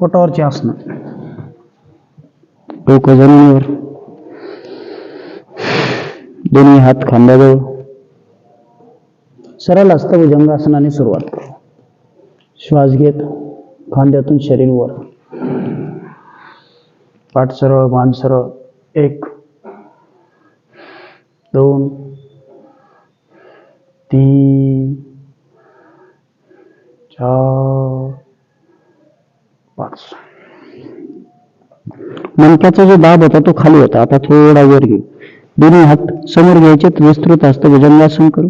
पोटावरची आसनं. डोकं जमिनीवर. दोन्ही हात खांद्याजवळ सरळ असतं भुजंगासनाने सुरुवात. करू श्वास घेत खांद्यातून शरीर वर. पाठ सरळ मान सरळ. एक दोन तीन चार पाच मणक्याचा जो दाब होता तो खाली होता. आता थोडा वर घेऊ दोन्ही हात समोर घ्यायचे विस्तृत असतं. भुजंगासन करू.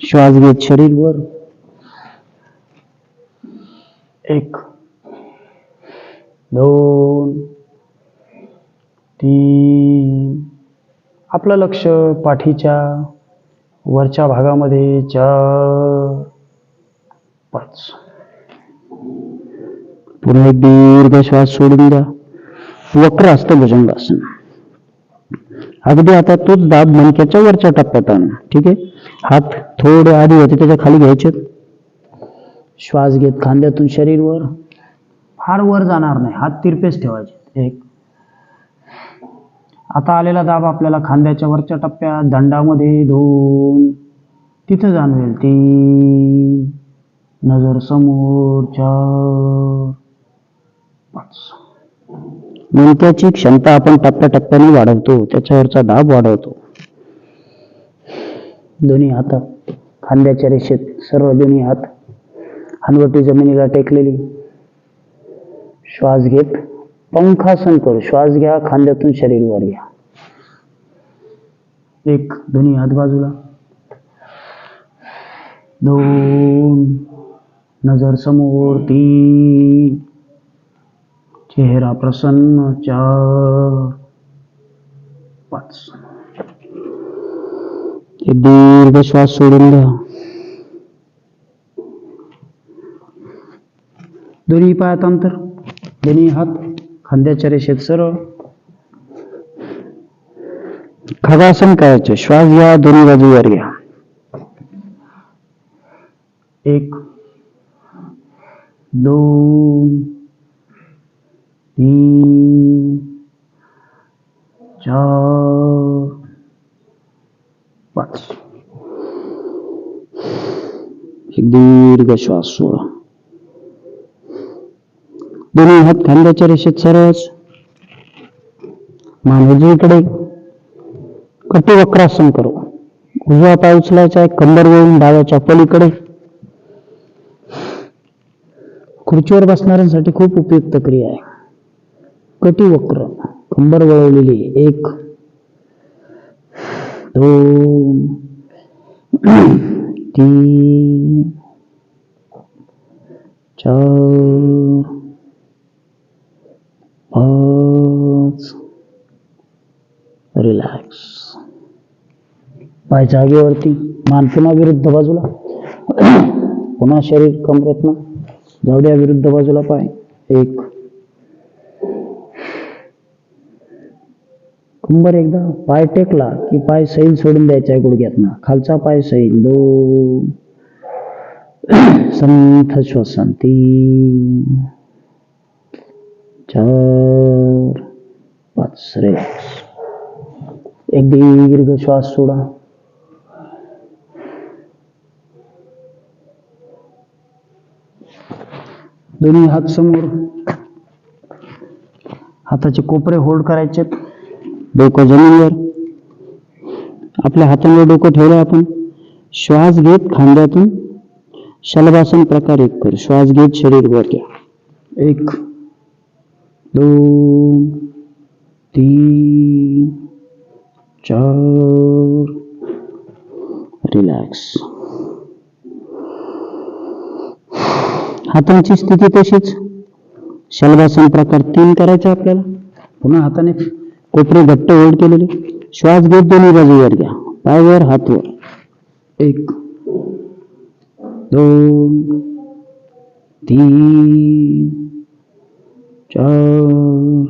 श्वास घेत शरीर वर. एक. दोन. तीन. आपलं लक्ष पाठीच्या वरच्या भागामध्ये. चार. पाच. पुन्हा एक दीर्घ श्वास सोडून द्या. वक्र असतं भुजंगासन. अगदी आता तोच दाब मणक्याच्या वरच्या टप्प्यात आणा. ठीक आहे? हात थोडे आधी होते त्याच्याखाली घ्यायचे. श्वास घेत खांद्यातून शरीर वर फार वर जाणार नाही हात तिरपेच ठेवायचे. एक. आता आलेला दाब आपल्याला खांद्याच्या वरच्या टप्प्यात दंडामध्ये दोन. तिथं जाणवेल. तीन. नजर समोर चार. पाच. मणक्याची क्षमता आपण टप्प्याटप्प्याने वाढवतो त्याच्यावरचा दाब वाढवतो. दोन्ही हातात खांद्याच्या रेषेत सर्व दोन्ही हात हनवटी जमिनीला टेकलेली. श्वास घेत पंखासन करू. श्वास घ्या खांद्यातून शरीर वर घ्या एक दोन्ही हात बाजूला. दोन नजर समोर. तीन चेहरा प्रसन्न दीर्घ श्वास सोडून द्या दोन्ही पायात अंतर दोन्ही हात खांद्याच्या रेषेत खगासन करायचे श्वास घ्या दोन्ही बाजूवर घ्या एक दोन तीन चार पाच. एक दीर्घ श्वास सोडा. दोन्ही हात खांद्याच्या रेषेत सरस. मान उजवीकडे. कटू वक्रासन करू. उजवा पाय उचलायचा आहे कंबर वळून डाव्याच्या पलीकडे. खुर्चीवर बसणाऱ्यांसाठी खूप उपयुक्त क्रिया आहे. कटिवक्र कंबर वळवलेली एक. दोन. तीन. चार. पाच. रिलॅक्स. पाय जागेवरती मान पुन्हा विरुद्ध बाजूला. पुन्हा शरीर कमरेतनं जावड्या विरुद्ध बाजूला पाय. एक. कंबर एकदा पाय टेकला की पाय सैल सोडून द्यायचा आहे गुडघ्यातनं. खालचा पाय सैल. दो. संथ श्वसन तीन चार. पाच. रे एक दीर्घ श्वास सोडा. दोन्ही हात समोर. हाताचे कोपरे होल्ड करायचे डोकं जमिनीवर. आपल्या हातांवर डोकं ठेवलं आपण. श्वास घेत खांद्यातून. शलभासन प्रकार एक कर. श्वास घेत शरीर वर घ्या. एक दोन तीन चार. रिलॅक्स. हातांची स्थिती तशीच. शलभासन प्रकार तीन करायचे आपल्याला. पुन्हा हाताने कोपरे घट्ट होल्ड केलेले. श्वास घेत दोन्ही बाजूवर घ्या. पायवर हात वर. एक दोन तीन चार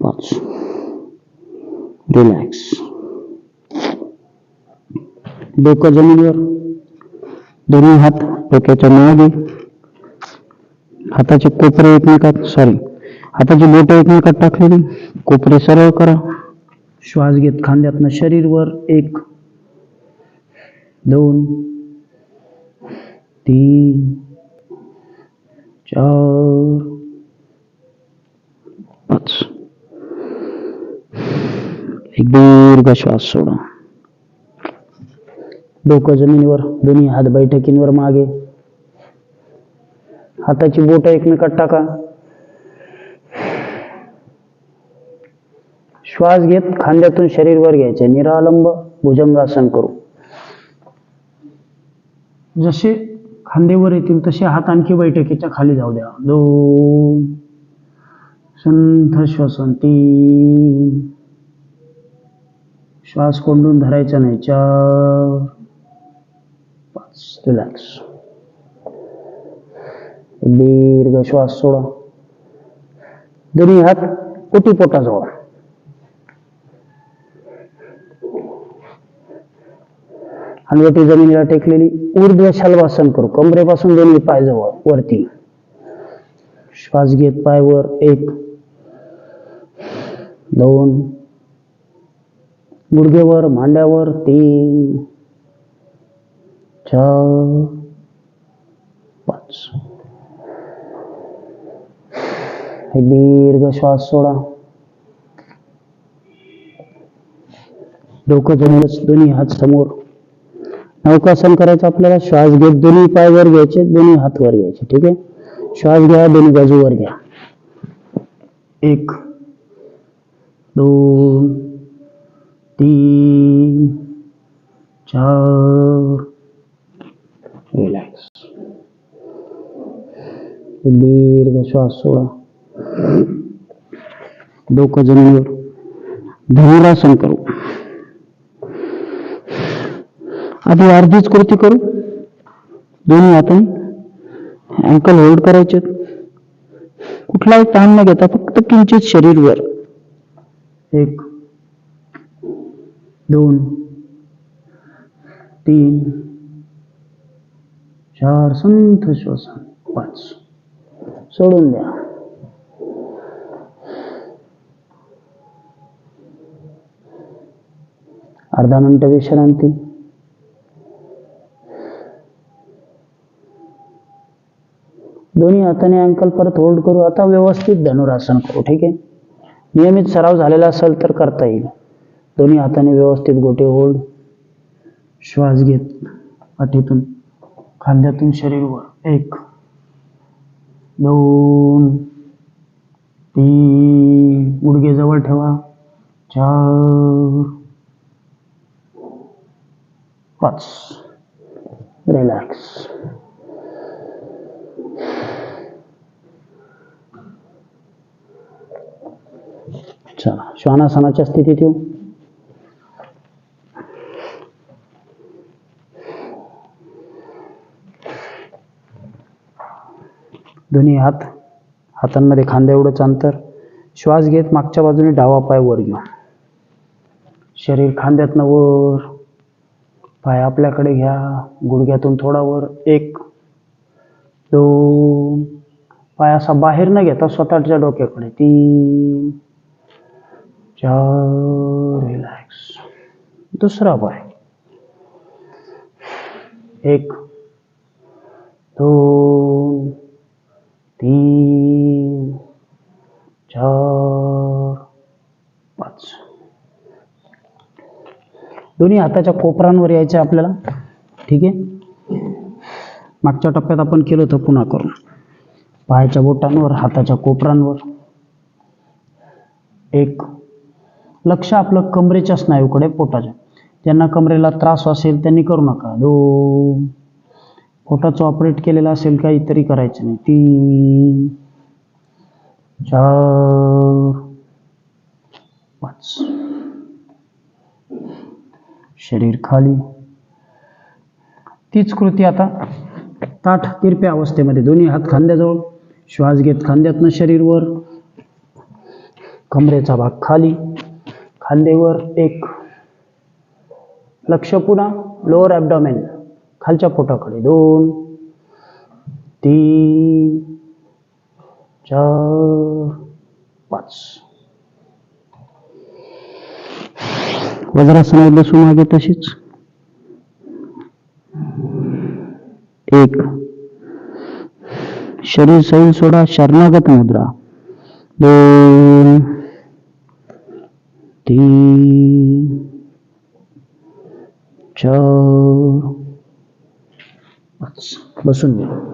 पाच. रिलॅक्स डोकं जमिनीवर दोन्ही हात डोक्याच्या मागे. हाताचे कोपरे एकमेकात. सॉरी हाताची बोट एकमेकात टाकलेली कोपरे सरळ करा. श्वास घेत खांद्यातनं शरीरवर एक दोन तीन चार पाच. एक दीर्घ श्वास सोडा. डोकं जमिनीवर दोन्ही हात बैठकींवर मागे. हाताची बोट एकमेकात टाका. श्वास घेत खांद्यातून शरीरवर घ्यायचे. निरालंब भुजंगासन करू. जसे खांदेवर येतील तसे हात आणखी बैठकीच्या खाली जाऊ द्या. दोन. संथ श्वसन तीन श्वास कोंडून धरायचा नाही. चार. पाच. रिलॅक्स दीर्घ श्वास सोडा. दोन्ही हात पोटाजवळ हलवटी जमिनीला टेकलेली ऊर्ध्व शलभासन करू. कमरेपासून दोन्ही पाय जवळ वरती. श्वास घेत पाय वर एक दोन गुडघेवर मांड्यावर तीन चार पाच. एक दीर्घ श्वास सोडा. डोकं जमलंच दोन्ही हात समोर. नौकासन करायचं आपल्याला श्वास घेत दोन्ही पाय वर घ्यायचे दोन्ही हात वर घ्यायचे ठीक आहे? श्वास घ्या दोन्ही बाजू वर घ्या. एक दोन तीन चार. रिलॅक्स दीर्घ श्वास सोडा. डोकं जमिनीवर. धनुरासन करू. आधी अर्धीच कृती करू? दोन्ही हाताने अँकल होल्ड करायचे कुठलाही ताण न घेता, फक्त किंचित शरीरवर. एक, दोन, तीन, चार, संथ श्वसन, पाच. सोडून द्या. अर्धा मिनिट विश्रांती दोन्ही हाताने अँकल परत होल्ड करू. आता व्यवस्थित धनुरासन करू ठीक आहे? नियमित सराव झालेला असेल तर करता येईल. दोन्ही हाताने व्यवस्थित गोटे होल्ड श्वास घेत पाठीतून खांद्यातून शरीरवर. एक दोन तीन गुडघे जवळ ठेवा. चार पाच. रिलॅक्स चला श्वानासनाच्या स्थितीत येऊ? दोन्ही हात हातांमध्ये खांद्या एवढंच अंतर. श्वास घेत मागच्या बाजूने डावा पाय वर घेऊ. शरीर खांद्यातनं वर. पाय आपल्याकडे घ्या. गुडघ्यातून थोडा वर. एक दोन. पाय असा बाहेर न घेता स्वतःच्या डोक्याकडे. तीन चार रिलॅक्स दुसरा पाय एक दोन तीन चार पाच. दोन्ही हाताच्या कोपरांवर यायचं आपल्याला. ठीक आहे? मागच्या टप्प्यात आपण केलं होतं पुन्हा करून. पायाच्या बोटांवर हाताच्या कोपरांवर एक लक्ष आपलं कमरेच्या स्नायूकडे पोटाच्या. ज्यांना कमरेला त्रास असेल त्यांनी करू नका. दोन पोटाचं ऑपरेट केलेलं असेल काहीतरी करायचं नाही. तीन चार पाच. शरीर खाली. तीच कृती आता ताठ तिरप्या अवस्थेमध्ये. दोन्ही हात खांद्याजवळ. श्वास घेत खांद्यातनं शरीरवर कमरेचा भाग खाली. खांदेवर एक लक्ष पुन्हा लोअर ॲबडॉमेन खालच्या पोटाकडे. दोन तीन चार पाच. वज्रासनात बसू मागे तशीच. एक. शरीर सैल सोडा शरणागत मुद्रा. दोन. तीन चार बसून गेलो